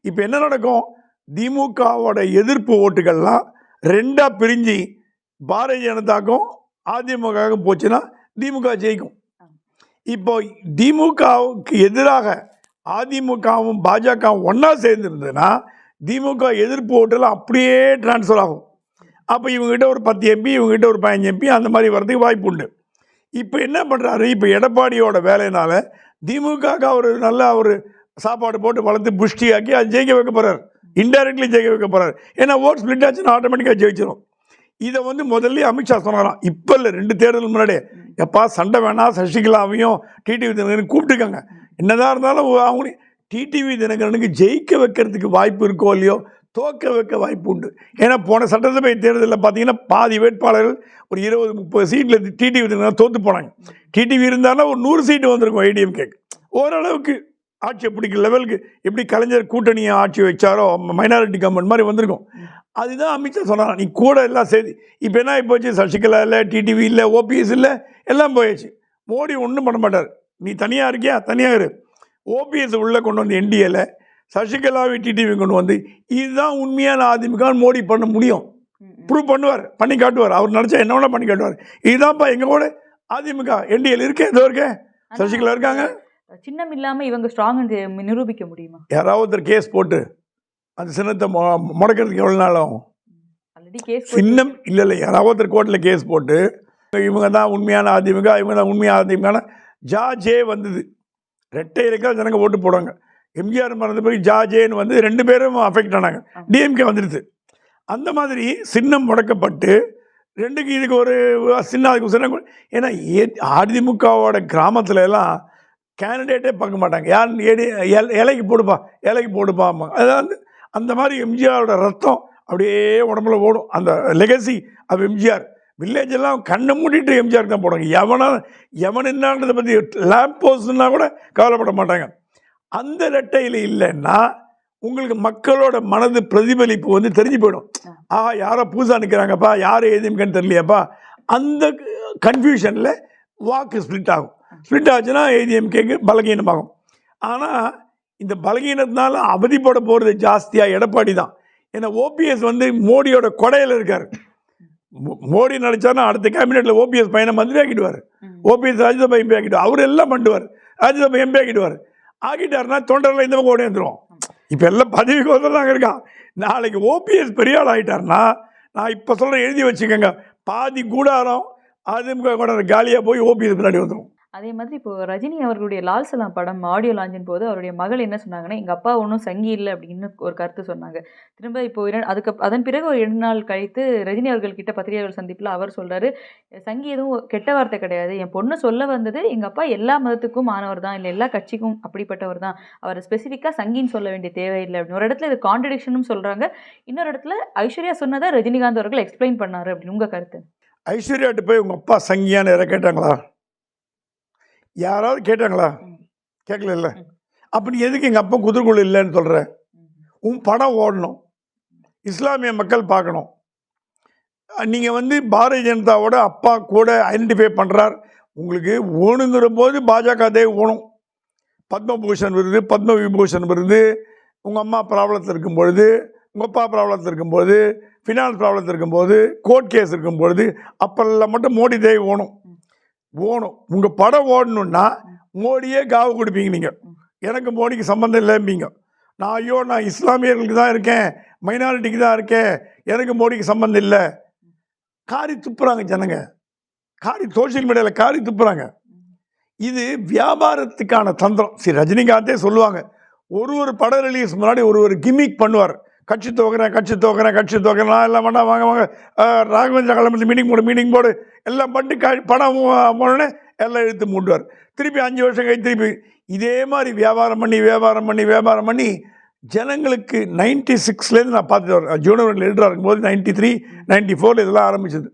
இப்போ என்ன நடக்கும்? திமுகவோட எதிர்ப்பு ஓட்டுகள்லாம் ரெண்டாக பிரிஞ்சு பாரதிய ஜனதாக்கும் அதிமுகவுக்கும் போச்சுன்னா திமுக ஜெயிக்கும். இப்போ திமுகவுக்கு எதிராக அதிமுகவும் பாஜகவும் ஒன்றா சேர்ந்துருந்ததுன்னா திமுக எதிர்ப்பு ஓட்டெல்லாம் அப்படியே ட்ரான்ஸ்ஃபர் ஆகும். அப்போ இவங்ககிட்ட ஒரு பத்து எம்பி இவங்ககிட்ட ஒரு பதினஞ்சு எம்பி அந்த மாதிரி வர்றதுக்கு வாய்ப்பு உண்டு. இப்போ என்ன பண்ணுறாரு இப்போ எடப்பாடியோட வேலையினால திமுக ஒரு நல்ல ஒரு சாப்பாடு போட்டு வளர்த்து புஷ்டியாக்கி அது ஜெயிக்க வைக்க போகிறார் இன்டைரக்ட்லி ஜெயிக்க வைக்க போகிறார் ஏன்னா ஓட் ஸ்பிளிட் ஆச்சுன்னா ஆட்டோமேட்டிக்காக ஜெயிச்சிடும் இதை வந்து முதல்ல அமித்ஷா சொன்னாராம். இப்போ இல்லை ரெண்டு தேர்தல் முன்னாடியே. எப்பா சண்டை வேணாம் சசிகலாவையும் டிடிவி தினகரன் கூப்பிட்டுக்கங்க. என்னதான் இருந்தாலும் அவங்களும் டிடிவி தினகரனுக்கு ஜெயிக்க வைக்கிறதுக்கு வாய்ப்பு இருக்கோ இல்லையோ தோக்க வைக்க வாய்ப்பு உண்டு. ஏன்னா போன சட்டசபை தேர்தலில் பார்த்தீங்கன்னா பாதி வேட்பாளர்கள் ஒரு இருபது முப்பது சீட்டில் டிடிவி தினகரன் தோற்று போனாங்க. டிடிவி இருந்தாலும் ஒரு நூறு சீட்டு வந்திருக்கும் ஐடிஎம் கேக். ஓரளவுக்கு ஆட்சியை பிடிக்கிற லெவலுக்கு எப்படி கலைஞர் கூட்டணியை ஆட்சி வச்சாரோ மைனாரிட்டி கவர்மெண்ட் மாதிரி வந்திருக்கும். அதுதான் அமித்ஷா சொன்னாராம். நீ கூட எல்லாம் சேர்த்து இப்போ என்ன போச்சு? சசிகலா இல்லை டிடிவி இல்லை ஓபிஎஸ் இல்லை எல்லாம் போயாச்சு. மோடி ஒன்றும் பண்ண மாட்டார். நீ தனியாக இருக்கியா? தனியாக இரு. ஓபிஎஸ் உள்ளே கொண்டு வந்து என்டிஏல சசிகலாவை டிடிவி கொண்டு வந்து இதுதான் உண்மையான அதிமுக மோடி பண்ண முடியும். ப்ரூவ் பண்ணுவார். பண்ணி காட்டுவார். அவர் நினச்சா என்ன பண்ணி காட்டுவார். இதுதான்ப்பா எங்கள் கூட அதிமுக என்டிஏல இருக்கேன் ஏதோ இருக்கேன். சசிகலா இருக்காங்க. சின்னம் இல்லாம இவங்க ஸ்ட்ராங் நிரூபிக்க முடியுமா? யாராவது ஒருத்தர் கேஸ் போட்டு அந்த சின்னத்தை முடக்கிறதுக்கு எவ்வளோ நாள் ஆகும்? சின்னம் இல்லை இல்லை. யாராவது ஒருத்தர் கோர்ட்டில் கேஸ் போட்டு இவங்க தான் உண்மையான அதிமுக இவங்க தான் உண்மையான அதிமுக ஜாஜே வந்தது. ரெட்டை இலக்கா ஜனங்க ஓட்டு போடுவாங்க. எம்ஜிஆர் மறந்த பிறகு ஜாஜேன்னு வந்து ரெண்டு பேரும் அஃபெக்ட் ஆனாங்க. டிஎம்கே வந்துடுது அந்த மாதிரி சின்னம் முடக்கப்பட்டு ரெண்டுக்கு இதுக்கு ஒரு சின்ன அதுக்கு சின்ன ஏன்னா ஏ- அதிமுகவோட கிராமத்துல எல்லாம் கேண்டிடேட்டே பார்க்க மாட்டாங்க யார் ஏடி இல- இலைக்கு போடுப்பா இலைக்கு போடுப்பாம்மா அதாவது அந்த மாதிரி எம்ஜிஆரோட ரத்தம் அப்படியே உடம்புல ஓடும். அந்த லெகசி ஆஃப் எம்ஜிஆர். வில்லேஜ் எல்லாம் கண்ணை மூடிட்டு எம்ஜிஆர் தான் போடுவாங்க. எவனா எவன் என்னான்றதை பற்றி லேம்ப் போஸ்ட்னா கூட கவலைப்பட மாட்டாங்க. அந்த ரெட்டையில் இல்லைன்னா உங்களுக்கு மக்களோட மனது பிரதிபலிப்பு வந்து தெரிஞ்சு போயிடும். ஆ. யாரோ பூசா நிற்கிறாங்கப்பா யார் ஏதிமுகன்னு தெரியலையாப்பா. அந்த கன்ஃபியூஷனில் வாக்கு ஸ்ப்ளிட் ஆகும். ஸ்ப்ளிட் ஆச்சுன்னா ஏடிஎம்கேக்கு பலகீனமாகும். ஆனால் இந்த பலகீனத்தினால அவதிப்பட போகிறது ஜாஸ்தியாக எடப்பாடி தான். ஏன்னா ஓபிஎஸ் வந்து மோடியோட கொடையில் இருக்கார். மோடி நினச்சாருன்னா அடுத்த கேபினெட்டில் ஓபிஎஸ் பையனை மந்திரி ஆக்கிடுவார். ஓபிஎஸ் ராஜ்யசபா எம்பி ஆக்கிடுவார். அவர் எல்லாம் பண்ணுவார். ராஜ்யசபா எம்பி ஆக்கிடுவார். ஆக்கிட்டாருன்னா தொண்டரில் இந்த பக்கம் ஓடி வந்துடும் இப்போ எல்லாம் பதவிக்கு வந்துடுறாங்க இருக்கான் நாளைக்கு ஓபிஎஸ் பெரிய ஆள் ஆகிட்டாருன்னா நான் இப்போ சொல்கிறேன் எழுதி வச்சுக்கோங்க. பாதி கூடாரம் அதிமுக கூட காலியாக போய் ஓபிஎஸ் பின்னாடி வந்துடும் அதே மாதிரி இப்போ ரஜினி அவர்களுடைய லால் சலாம் படம் ஆடியோ லான்ச்சின் போது அவருடைய மகள் என்ன சொன்னாங்கன்னா எங்கள் அப்பா ஒன்றும் சங்கி இல்லை அப்படின்னு ஒரு கருத்து சொன்னாங்க. திரும்ப இப்போ இரண்டு அதுக்கு அதன் பிறகு ஒரு இரண்டு நாள் கழித்து ரஜினி அவர்கள் கிட்ட பத்திரிகையாளர் சந்திப்பில் அவர் சொல்கிறாரு சங்கி எதுவும் கெட்ட வார்த்தை கிடையாது. என் பொண்ணு சொல்ல வந்தது எங்கள் அப்பா எல்லா மதத்துக்கும் மாணவர் தான். இல்லை எல்லா கட்சிக்கும் அப்படிப்பட்டவர் தான். அவர் ஸ்பெசிஃபிக்காக சங்கின்னு சொல்ல வேண்டிய தேவையில்லை அப்படின்னு. ஒரு இடத்துல இது கான்ட்ரடிக்ஷனும் சொல்கிறாங்க இன்னொரு இடத்துல ஐஸ்வர்யா சொன்னதை ரஜினிகாந்த் அவர்கள் எக்ஸ்பிளைன் பண்ணாரு அப்படின்னு. உங்கள் கருத்து? ஐஸ்வர்யாட்டு போய் உங்கள் அப்பா சங்கியான்னு யாராவது கேட்டாங்களா? யாராவது கேட்டாங்களா? கேட்கல இல்லை. அப்போ நீ எதுக்கு எங்கள் அப்பா குதிரைக்குள்ள இல்லைன்னு சொல்கிற உன் படம் ஓடணும். இஸ்லாமிய மக்கள் பார்க்கணும். நீங்கள் வந்து பாரதிய ஜனதாவோட அப்பா கூட ஐடென்டிஃபை பண்ணுறார் உங்களுக்கு ஓணுங்கிற போது பாஜக தேவை ஓணும். பத்மபூஷன் விருது பத்ம விபூஷன் விருது. உங்கள் அம்மா ப்ராப்ளத்தில் இருக்கும் பொழுது உங்கள் அப்பா ப்ராப்ளத்தில் இருக்கும்போது ஃபினான்ஸ் ப்ராப்ளத்தில் இருக்கும்போது கோர்ட் கேஸ் இருக்கும் பொழுது அப்பெல்லாம் மட்டும் மோடி தேவை ஓணும். ஓணும். உங்கள் படம் ஓடணுன்னா மோடியே காவு கொடுப்பீங்க நீங்கள் எனக்கு மோடிக்கு சம்மந்தம் இல்லைம்பீங்க. நான் ஐயோ நான் இஸ்லாமியர்களுக்கு தான் இருக்கேன். மைனாரிட்டிக்கு தான் இருக்கேன். எனக்கு மோடிக்கு சம்மந்தம் இல்லை. காரி துப்புறாங்க ஜனங்க. காரி சோஷியல் மீடியாவில் காரி துப்புறாங்க. இது வியாபாரத்துக்கான தந்திரம். சரி ரஜினிகாந்தே சொல்லுவாங்க. ஒரு ஒரு படம் ரிலீஸ் முன்னாடி ஒரு ஒரு கிமிக் பண்ணுவார். கட்சி துவக்கிறேன் கட்சி துவக்கிறேன் கட்சி துவக்கிறேன் நான் எல்லாம் வேண்டாம் வாங்க வாங்க. ராகவேந்திர கலமத்து மீட்டிங் போடு மீட்டிங் போடு. எல்லாம் பண்ணிட்டு க பணம் போனோடனே எல்லாம் இழுத்து மூட்டுவார். திருப்பி அஞ்சு வருஷம் கை திருப்பி இதே மாதிரி வியாபாரம் பண்ணி வியாபாரம் பண்ணி வியாபாரம் பண்ணி ஜனங்களுக்கு நைன்டி சிக்ஸ்லேருந்து நான் பார்த்துட்டு வரேன். ஜூனியர் லீடராக இருக்கும்போது நைன்டி த்ரீ நைன்டி ஃபோரில் இதெல்லாம் ஆரம்பிச்சது.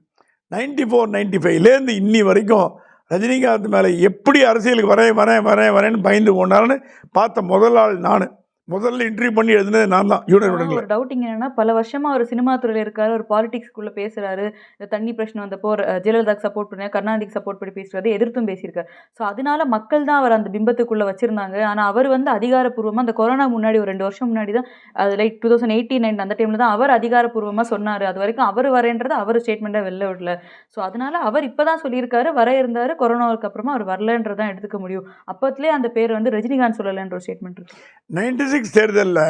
நைன்டி ஃபோர் நைன்டி ஃபைவ்லேருந்து இன்னி வரைக்கும் ரஜினிகாந்த் மேலே எப்படி அரசியலுக்கு வரேன் வரேன் வரேன் வரேன்னு பயந்து போனாருன்னு பார்த்த முதல் ஆள் நான். முதல்ல இன்டர்வியூ பண்ணி எழுதுனது நான் தான். யூனியன் ஒரு டவுட்டிங் என்னன்னா பல வருஷமா அவர் சினிமா துறையில இருக்காரு ஒரு பாலிடிக்ஸ்குள்ள பேசுறாரு இந்த தண்ணி பிரச்சனை வந்தப்போ ஜெயலலிதாக்கு சப்போர்ட் பண்ணி கருணாநிதிக்கு சப்போர்ட் பண்ணி பேசுறாரு எதிர்த்தும் பேசியிருக்காரு. ஸோ அதனால மக்கள் தான் அவர் அந்த பிம்பத்துக்குள்ள வச்சிருந்தாங்க. ஆனா அவர் வந்து அதிகாரப்பூர்வமா அந்த கொரோனா முன்னாடி ஒரு ரெண்டு வருஷம் முன்னாடி தான் அது like two thousand eighty nine அந்த டைம்ல தான் அவர் அதிகாரப்பூர்வமா சொன்னாரு. அது வரைக்கும் அவர் வரேன்றது அவர் ஸ்டேட்மெண்ட்டாக வெளில விடல. ஸோ அதனால அவர் இப்பதான் சொல்லியிருக்காரு வர இருந்தாரு கொரோனாவுக்கு அப்புறமா அவர் வரலன்றதான் எடுத்துக்க முடியும். அப்பத்துலேயே அந்த பேர் வந்து ரஜினிகாந்த் சொல்லலைன்ற ஒரு ஸ்டேட்மெண்ட் இருக்கு. நைன்டி சிக்ஸ் தேர்தலில்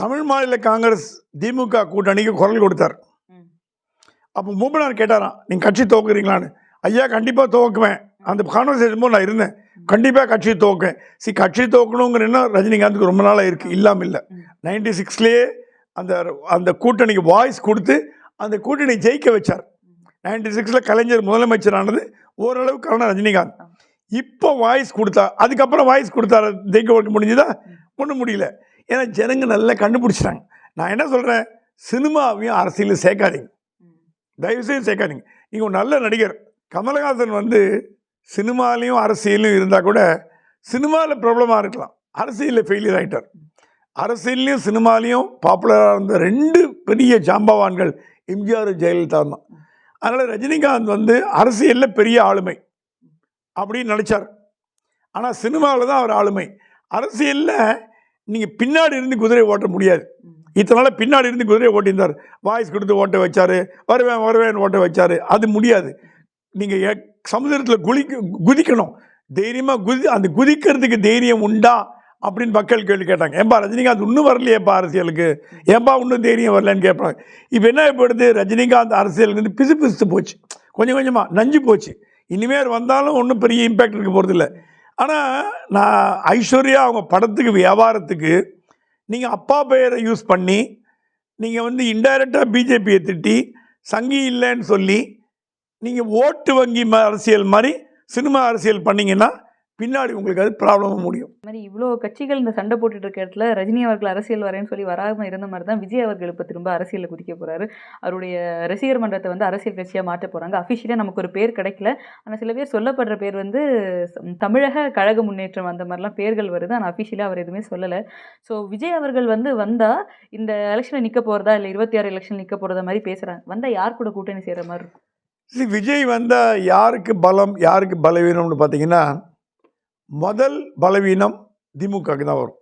தமிழ் மாநில காங்கிரஸ் திமுக கூட்டணிக்கு குரல் கொடுத்தார். அப்போ மூப்பனார் கேட்டாராம் நீங்கள் கட்சி துவக்குறீங்களான்னு? ஐயா கண்டிப்பாக துவக்குவேன். அந்த கான்வர்சேஷன் போது நான் இருந்தேன். கண்டிப்பாக கட்சி துவக்குவேன். சி கட்சி துவக்கணுங்கிற எண்ணம் ரஜினிகாந்துக்கு ரொம்ப நாளாக இருக்குது இல்லாமல் இல்லை. நைன்டி சிக்ஸ்லேயே அந்த அந்த கூட்டணிக்கு வாய்ஸ் கொடுத்து அந்த கூட்டணி ஜெயிக்க வச்சார். நைன்டி சிக்ஸில் கலைஞர் முதலமைச்சரானது ஓரளவு காரணம் ரஜினிகாந்த். இப்போ வாய்ஸ் கொடுத்தா அதுக்கப்புறம் வாய்ஸ் கொடுத்தாரு ஜெயிக்க வைக்க முடிஞ்சுதா? ஒன்றும் முடியல. ஏன்னா ஜனங்க நல்லா கண்டுபிடிச்சிட்டாங்க. நான் என்ன சொல்கிறேன் சினிமாவையும் அரசியலும் சேர்க்காதீங்க. தயவுசெய்து சேர்க்காதீங்க. நீங்கள் ஒரு நல்ல நடிகர். கமலஹாசன் வந்து சினிமாலையும் அரசியலும் இருந்தால் கூட சினிமாவில் ப்ராப்ளமாக இருக்கலாம். அரசியலில் ஃபெயிலியர் ஆகிட்டார் அரசியல்லையும் சினிமாலையும் பாப்புலராக இருந்த ரெண்டு பெரிய ஜாம்பவான்கள் எம்ஜிஆர் ஜெயலலிதா தான். அதனால் ரஜினிகாந்த் வந்து அரசியலில் பெரிய ஆளுமை. அப்படின்னு நினச்சார். ஆனால் சினிமாவில் தான் அவர் ஆளுமை. அரசியலில் நீங்கள் பின்னாடி இருந்து குதிரை ஓட்ட முடியாது. இத்தனை நாள் பின்னாடி இருந்து குதிரையை ஓட்டியிருந்தார். வாய்ஸ் கொடுத்து ஓட்ட வச்சாரு. வருவேன் வருவேன் ஓட்ட வச்சாரு. அது முடியாது. நீங்கள் சமுதிரத்தில் குளிக்க குதிக்கணும். தைரியமாக குதி அந்த குதிக்கிறதுக்கு தைரியம் உண்டா அப்படின்னு மக்கள் கேள்வி கேட்டாங்க. ஏன்பா ரஜினிகாந்த் இன்னும் வரலையேப்பா அரசியலுக்கு? ஏன்பா இன்னும் தைரியம் வரலன்னு கேட்பாங்க. இப்போ என்ன போயிடுது ரஜினிகாந்த் அரசியலுக்கு வந்து பிசு பிசுத்து போச்சு. கொஞ்சம் கொஞ்சமாக நஞ்சு போச்சு. இனிமேல் வந்தாலும் ஒன்றும் பெரிய இம்பேக்ட் இருக்க போகிறதில்ல ஆனால் நான் ஐஸ்வர்யா அவங்க படத்துக்கு வியாபாரத்துக்கு நீங்கள் அப்பா பெயரை யூஸ் பண்ணி நீங்கள் வந்து இன்டைரக்டாக பிஜேபியை திட்டி சங்கி இல்லைன்னு சொல்லி நீங்கள் ஓட்டு வங்கி ம- அரசியல் மாதிரி சினிமா அரசியல் பண்ணிங்கன்னா பின்னாடி உங்களுக்கு அது ப்ராப்ளமும் முடியும். இந்த மாதிரி இவ்வளோ கட்சிகள் இந்த சண்டை போட்டுட்டு இருக்க இடத்துல ரஜினி அவர்கள் அரசியல் வரேன்னு சொல்லி வராம இருந்த மாதிரி தான் விஜய் அவர்கள் இப்போ திரும்ப அரசியலில் குதிக்க போறாரு. அவருடைய ரசிகர் மன்றத்தை வந்து அரசியல் கட்சியாக மாற்ற போறாங்க. அஃபிஷியலாக நமக்கு ஒரு பேர் கிடைக்கல. ஆனால் சில பேர் சொல்லப்படுற பேர் வந்து தமிழக கழக முன்னேற்றம் அந்த மாதிரிலாம் பேர்கள் வருது. ஆனால் அஃபிஷியலாக அவர் எதுவுமே சொல்லலை. ஸோ விஜய் அவர்கள் வந்து வந்தா இந்த எலெக்ஷனில் நிற்க போறதா? இல்லை இருபத்தி ஆறு எலெக்ஷன் நிற்க போறதா மாதிரி பேசுறாங்க. வந்தா யார் கூட கூட்டணி செய்கிற மாதிரி இருக்கும்? விஜய் வந்தால் யாருக்கு பலம் யாருக்கு பலவீனம்னு பார்த்தீங்கன்னா முதல் பலவீனம் திமுகவுக்கு தான் வரும்.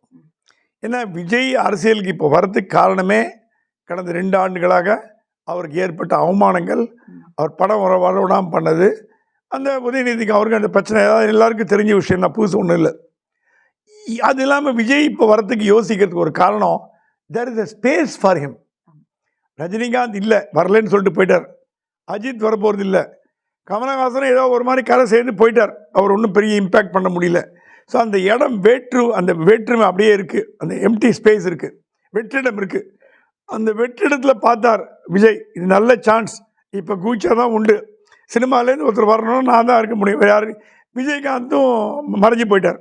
ஏன்னா விஜய் அரசியலுக்கு இப்போ வரதுக்கு காரணமே கடந்த ரெண்டு ஆண்டுகளாக அவருக்கு ஏற்பட்ட அவமானங்கள் அவர் படம் வர வரவிடாமல் பண்ணது. அந்த உதயநிதிக்கு அவருக்கு அந்த பிரச்சனை ஏதாவது எல்லாருக்கும் தெரிஞ்ச விஷயம் தான் புதுசு ஒன்றும் இல்லை. அது இல்லாமல் விஜய் இப்போ வரத்துக்கு யோசிக்கிறதுக்கு ஒரு காரணம் there is a space for him Rajinikanth இல்லை வரலன்னு சொல்லிட்டு போயிட்டார். அஜித் வரப்போகிறது இல்லை. கமலஹாசன் ஏதோ ஒரு மாதிரி கரை சேர்ந்து போயிட்டார். அவர் ஒன்றும் பெரிய இம்பேக்ட் பண்ண முடியல. ஸோ அந்த இடம் வேற்று அந்த வேற்றுமை அப்படியே இருக்குது அந்த எம்டி ஸ்பேஸ் இருக்குது வெற்றிடம் இருக்குது அந்த வெற்றிடத்தில் பார்த்தார் விஜய் இது நல்ல சான்ஸ் இப்போ கூச்சா தான் உண்டு. சினிமாலேருந்து ஒருத்தர் வரணும்னு நான் தான் இருக்க முடியும். வேற யாரு? விஜயகாந்தும் மறைஞ்சு போயிட்டார்.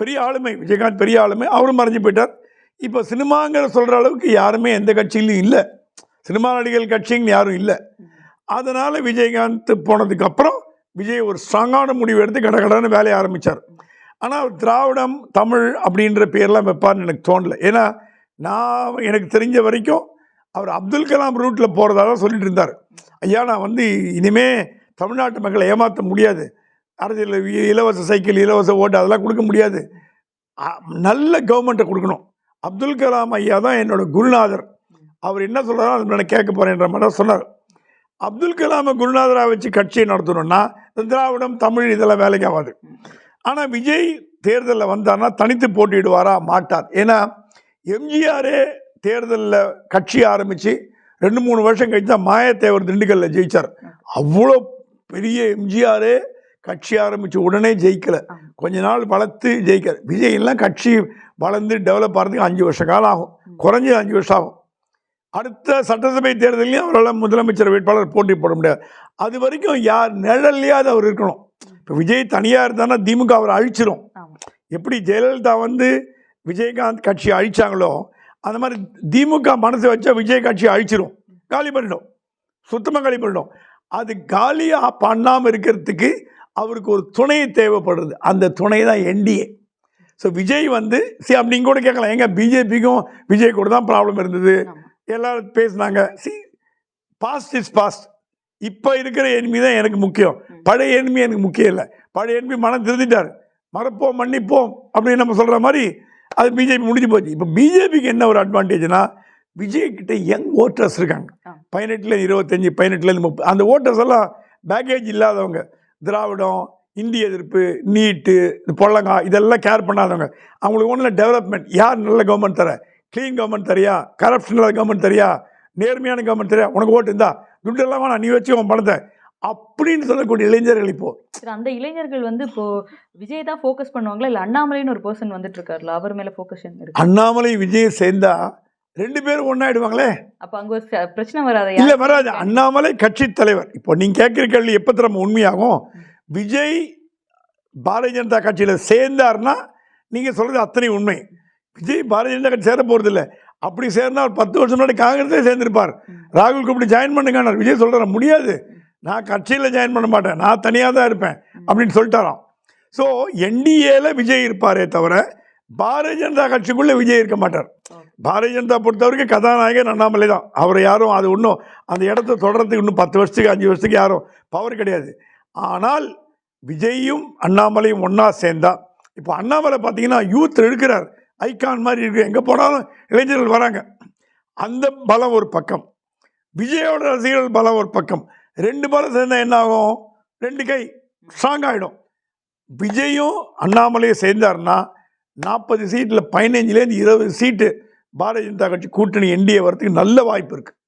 பெரிய ஆளுமை விஜயகாந்த் பெரிய ஆளுமை அவரும் மறைஞ்சு போயிட்டார். இப்போ சினிமாங்கிற சொல்கிற அளவுக்கு யாருமே எந்த கட்சியிலும் இல்லை. சினிமா நடிகர்கள் கட்சிங்கன்னு யாரும் இல்லை. அதனால் விஜயகாந்த் போனதுக்கு அப்புறம் விஜய் ஒரு ஸ்ட்ராங்கான முடிவு எடுத்து கடகடன்னு வேலையை ஆரம்பித்தார் ஆனால் திராவிடம் தமிழ் அப்படின்ற பேர்லாம் வைப்பார்னு எனக்கு தோணல. ஏன்னா நான் எனக்கு தெரிஞ்ச வரைக்கும் அவர் அப்துல் கலாம் ரூட்டில் போகிறதாக சொல்லிட்டு இருந்தார். ஐயா நான் வந்து இனிமே தமிழ்நாட்டு மக்களை ஏமாற்ற முடியாது. அரசியல் இலவச சைக்கிள் இலவச ஓட்டு அதெல்லாம் கொடுக்க முடியாது. நல்ல கவர்மெண்ட்டை கொடுக்கணும். அப்துல் கலாம் ஐயா தான் என்னோட குருநாதர். அவர் என்ன சொல்கிறாரோ அதை நான் கேட்க போகிறேன்ற மாதிரி சொன்னார். அப்துல் கலாமை குருநாதராக வச்சு கட்சியை நடத்தணும்னா இந்த திராவிடம் தமிழ் இதெல்லாம் வேலைக்கு ஆகாது. ஆனால் விஜய் தேர்தலில் வந்தார்னா தனித்து போட்டியிடுவாரா? மாட்டார். ஏன்னா எம்ஜிஆரே தேர்தலில் கட்சி ஆரம்பித்து ரெண்டு மூணு வருஷம் கழிச்சு தான் மாயத்தேவர் திண்டுக்கல்ல ஜெயித்தார் அவ்வளோ பெரிய எம்ஜிஆரே கட்சி ஆரம்பித்து உடனே ஜெயிக்கலை. கொஞ்ச நாள் வளர்த்து ஜெயிக்கிறார் விஜய் கட்சி வளர்ந்து டெவலப் ஆகிறதுக்கு அஞ்சு வருஷ காலம் ஆகும். குறைஞ்சது அஞ்சு வருஷம் ஆகும். அடுத்த சட்டசபை தேர்தலையும் அவரால் முதலமைச்சர் வேட்பாளர் போட்டி போட முடியாது. அது வரைக்கும் யார் நிழல்லையாவது அவர் இருக்கணும். இப்போ விஜய் தனியாக இருந்தானா திமுக அவரை அழிச்சிரும். ஆமா. எப்படி ஜெயலலிதா வந்து விஜயகாந்த் கட்சியை அழிச்சாங்களோ அந்த மாதிரி திமுக மனசு வச்சா விஜய் கட்சியை அழிச்சிரும். காலி பண்ணிடும். சுத்தமாக காலி பண்ணிடும். அது காலியாக பண்ணாமல் இருக்கிறதுக்கு அவருக்கு ஒரு துணை தேவைப்படுறது. அந்த துணை தான் என்டிஏ. ஸோ விஜய் வந்து சி அப்படி கூட கேட்கலாம். எங்க பிஜேபிக்கும் விஜய் கூட தான் ப்ராப்ளம் இருந்தது. எல்லாரும் பேசுனாங்க. சி பாஸ்ட் இஸ் பாஸ்ட் இப்போ இருக்கிற எனிமி தான் எனக்கு முக்கியம். பழைய எனிமி எனக்கு முக்கியம் இல்லை. பழைய எனிமி மனம் திருந்திட்டார். மறப்போம் மன்னிப்போம் அப்படின்னு நம்ம சொல்கிற மாதிரி அது பிஜேபி முடிஞ்சு போச்சு. இப்போ பிஜேபிக்கு என்ன ஒரு அட்வான்டேஜ்னா விஜய் கிட்ட யங் ஓட்டர்ஸ் இருக்காங்க. பதினெட்டுல இருபத்தஞ்சி பதினெட்டுலேருந்து முப்பது அந்த ஓட்டர்ஸ் எல்லாம் பேக்கேஜ் இல்லாதவங்க. திராவிடம் இந்திய எதிர்ப்பு நீட்டு பொள்ளங்கா இதெல்லாம் கேர் பண்ணாதவங்க. அவங்களுக்கு ஒன்றும் டெவலப்மெண்ட் யார் நல்ல கவர்மெண்ட் தர? க்ளீன் கவர்மெண்ட் தரியா? கரப்ஷன் இல்லாத கவர்மெண்ட் தரியா? நேர்மையான கவர்மெண்ட் தரியா? உனக்கு ஓட்டு இருந்தா? துட்டெல்லாம் வேணாம் நீ வச்சு உன் பணத்தை. அப்படின்னு சொல்லக்கூடிய இளைஞர்கள் இப்போ. சரி, அந்த இளைஞர்கள் வந்து இப்போ விஜய் தான் ஃபோக்கஸ் பண்ணுவாங்களா? இல்ல அண்ணாமலைன்னு ஒரு பர்சன் வந்துட்டு இருக்காருல்ல அவர் மேல ஃபோக்கஸ் அண்ணாமலை விஜய் சேர்ந்தா ரெண்டு பேரும் ஒன்னாயிடுவாங்களே அப்ப அங்க ஒரு பிரச்சனை வராது இல்ல வராது. அண்ணாமலை கட்சி தலைவர். இப்போ நீங்க கேட்கிற கேள்வி எப்போ நம்ம உண்மையாகும். விஜய் பாரதிய ஜனதா கட்சியில சேர்ந்தார்னா நீங்க சொல்றது அத்தனை உண்மை. விஜய் பாரதிய ஜனதா கட்சி சேர போறது இல்ல அப்படி சேர்ந்தா ஒரு பத்து வருஷம் முன்னாடி காங்கிரஸே சேர்ந்திருப்பார். ராகுல் கூப்பிட்டு ஜாயின் பண்ணுங்க விஜய் சொல்றாரு முடியாது. நான் கட்சியில் ஜாயின் பண்ண மாட்டேன். நான் தனியாக தான் இருப்பேன். அப்படின்னு சொல்லிட்டாராம். ஸோ என்டிஏல விஜய் இருப்பாரே தவிர பாரதிய ஜனதா கட்சிக்குள்ளே விஜய் இருக்க மாட்டார். பாரதிய ஜனதா பொறுத்த வரைக்கும் கதாநாயகன் அண்ணாமலை தான். அவரை யாரும் அது இன்னும் அந்த இடத்த தொடர்றதுக்கு இன்னும் பத்து வருஷத்துக்கு அஞ்சு வருஷத்துக்கு யாரும் பவர் கிடையாது. ஆனால் விஜயும் அண்ணாமலையும் ஒன்றா சேர்ந்தா இப்போ அண்ணாமலை பார்த்தீங்கன்னா யூத் இருக்கிறார். ஐகான் மாதிரி இருக்குது எங்கே போனாலும் இளைஞர்கள் வராங்க. அந்த பலம் ஒரு பக்கம். விஜயோட ரசிகர்கள் பலம் ஒரு பக்கம். ரெண்டு பலம் சேர்ந்தால் என்ன ஆகும்? ரெண்டு கை ஸ்ட்ராங் ஆகிடும் விஜயும் அண்ணாமலையும் சேர்ந்தாருன்னா நாற்பது சீட்டில் பதினஞ்சுலேருந்து இருபது சீட்டு பாரதிய ஜனதா கட்சி கூட்டணி என்டிஏ வரதுக்கு நல்ல வாய்ப்பு இருக்குது